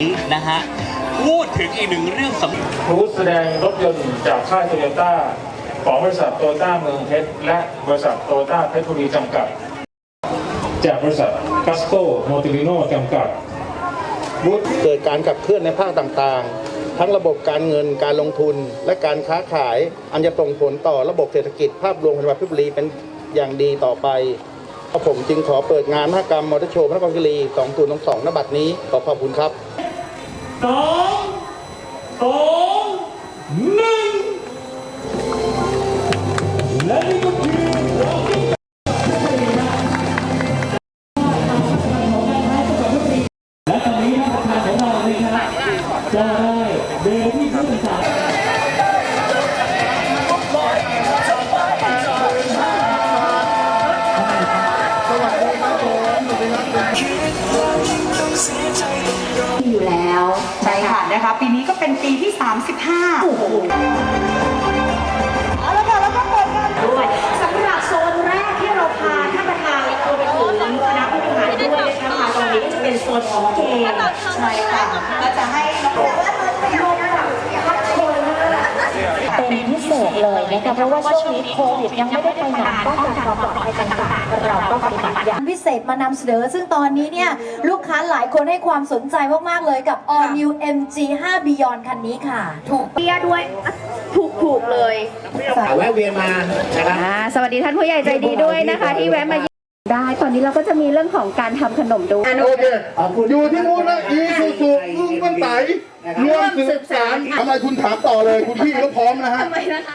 นี้นะฮะ พูดถึงอีกหนึ่งเรื่องสำคัญบูธแสดงรถยนต์จากค่ายโตโยต้าของบริษัทโตโยต้าเมืองเพชรและบริษัทโตโยต้าเพชรบุรีจำกัด จากบริษัทกัสโกโมติลิโนจำกัดเกิดการขับเคลื่อนในภาคต่างๆ ทั้งระบบการเงินการลงทุนและการค้าขาย อันจะส่งผลต่อระบบเศรษฐกิจภาพรวมของจังหวัดเพชรบุรีเป็นอย่างดีต่อไปผมจึงขอเปิดงานมหกรรมมอเตอร์โชว์พระนครคีรี 2022ณบัดนี้ขอขอบคุณครับ สองสองหนึ่งและนี่ก็คือและตอนนี้ท่านประธานของเราเลยครับจะได้เดินที่ผู้โดยสาร อยู่แล้วใช่ค่ะนะคะ ปีนี้ก็เป็นปีที่ 35โอ้โหเอาละค่ะแล้วก็เปิดกันด้วยสำหรับโซนแรกที่เราพาท่านประธานและรวมไปถึงคณะผู้บริหารด้วยนะคะมาตรงนี้ก็จะเป็นโซนของเกมใช่ค่ะก็จะให้น้อง เป็นพิ เศษเลยนะคะเพราะว่าช่วงนี้โควิดยังไม่ได้ไปไหนป้องกันความปลอดภัยต่างๆเราก็ปฏิบัติอย่างพิเศษมานำเสนอ ซึ่งตอนนี้เนี่ยลูกค้าหลายคนให้ความสนใจมากๆเลยกับ All New MG 5 Beyond คันนี้ค่ะ ถูกเบี้ยด้วยถูกถูกๆเลยแวะเวียนมานะครับ อ่าสวัสดีท่านผู้ใหญ่ใจดีด้วยนะคะ ที่แวะมาเยี่ยมได้ตอนนี้เราก็จะมีเรื่องของการทำขนมด้วย โอเคอยู่ที่นู้นนะอีสุสุลุงมันไตรวมสืบสารทำไมคุณถามต่อเลย คุณพี่ก็พร้อมนะฮะ ทำไมนะคะ